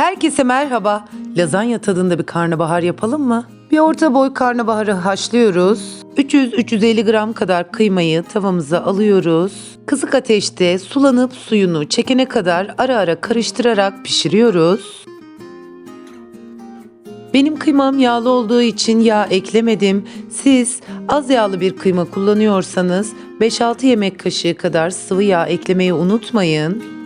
Herkese merhaba. Lazanya tadında bir karnabahar yapalım mı? Bir orta boy karnabaharı haşlıyoruz. 300-350 gram kadar kıymayı tavamıza alıyoruz. Kısık ateşte sulanıp suyunu çekene kadar ara ara karıştırarak pişiriyoruz. Benim kıymam yağlı olduğu için yağ eklemedim. Siz az yağlı bir kıyma kullanıyorsanız 5-6 yemek kaşığı kadar sıvı yağ eklemeyi unutmayın.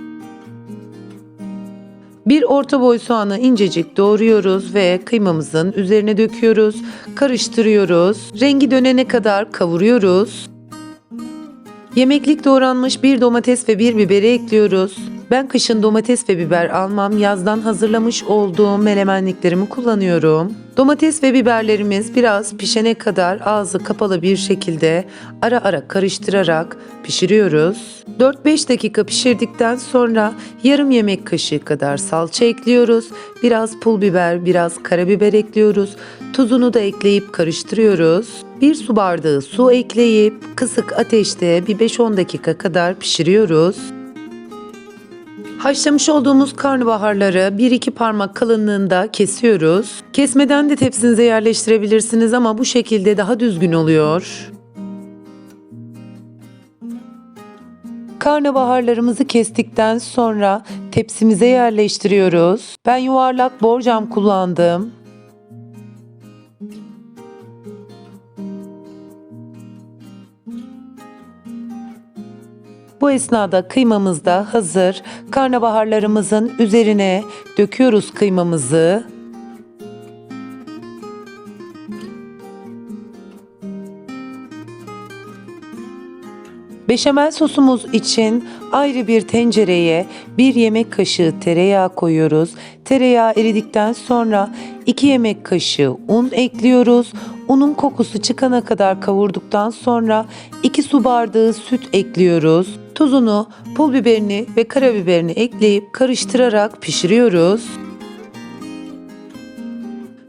Bir orta boy soğanı incecik doğruyoruz ve kıymamızın üzerine döküyoruz. Karıştırıyoruz. Rengi dönene kadar kavuruyoruz. Yemeklik doğranmış bir domates ve bir biberi ekliyoruz. Ben kışın domates ve biber almam, yazdan hazırlamış olduğum melemenliklerimi kullanıyorum. Domates ve biberlerimiz biraz pişene kadar ağzı kapalı bir şekilde ara ara karıştırarak pişiriyoruz. 4-5 dakika pişirdikten sonra yarım yemek kaşığı kadar salça ekliyoruz. Biraz pul biber, biraz karabiber ekliyoruz. Tuzunu da ekleyip karıştırıyoruz. Bir su bardağı su ekleyip kısık ateşte bir 5-10 dakika kadar pişiriyoruz. Haşlamış olduğumuz karnabaharları 1-2 parmak kalınlığında kesiyoruz. Kesmeden de tepsinize yerleştirebilirsiniz ama bu şekilde daha düzgün oluyor. Karnabaharlarımızı kestikten sonra tepsimize yerleştiriyoruz. Ben yuvarlak borcam kullandım. Bu esnada kıymamız da hazır. Karnabaharlarımızın üzerine döküyoruz kıymamızı. Beşamel sosumuz için ayrı bir tencereye bir yemek kaşığı tereyağı koyuyoruz. Tereyağı eridikten sonra 2 yemek kaşığı un ekliyoruz. Unun kokusu çıkana kadar kavurduktan sonra 2 su bardağı süt ekliyoruz. Tuzunu, pul biberini ve karabiberini ekleyip karıştırarak pişiriyoruz.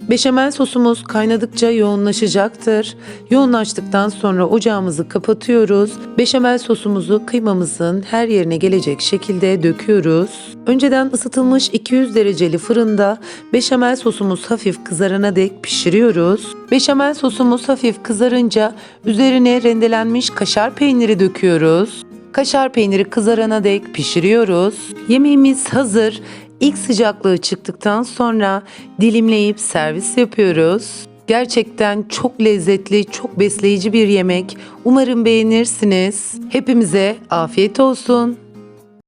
Beşamel sosumuz kaynadıkça yoğunlaşacaktır. Yoğunlaştıktan sonra ocağımızı kapatıyoruz. Beşamel sosumuzu kıymamızın her yerine gelecek şekilde döküyoruz. Önceden ısıtılmış 200 dereceli fırında beşamel sosumuz hafif kızarana dek pişiriyoruz. Beşamel sosumuz hafif kızarınca üzerine rendelenmiş kaşar peyniri döküyoruz. Kaşar peyniri kızarana dek pişiriyoruz. Yemeğimiz hazır. İlk sıcaklığı çıktıktan sonra dilimleyip servis yapıyoruz. Gerçekten çok lezzetli, çok besleyici bir yemek. Umarım beğenirsiniz. Hepimize afiyet olsun.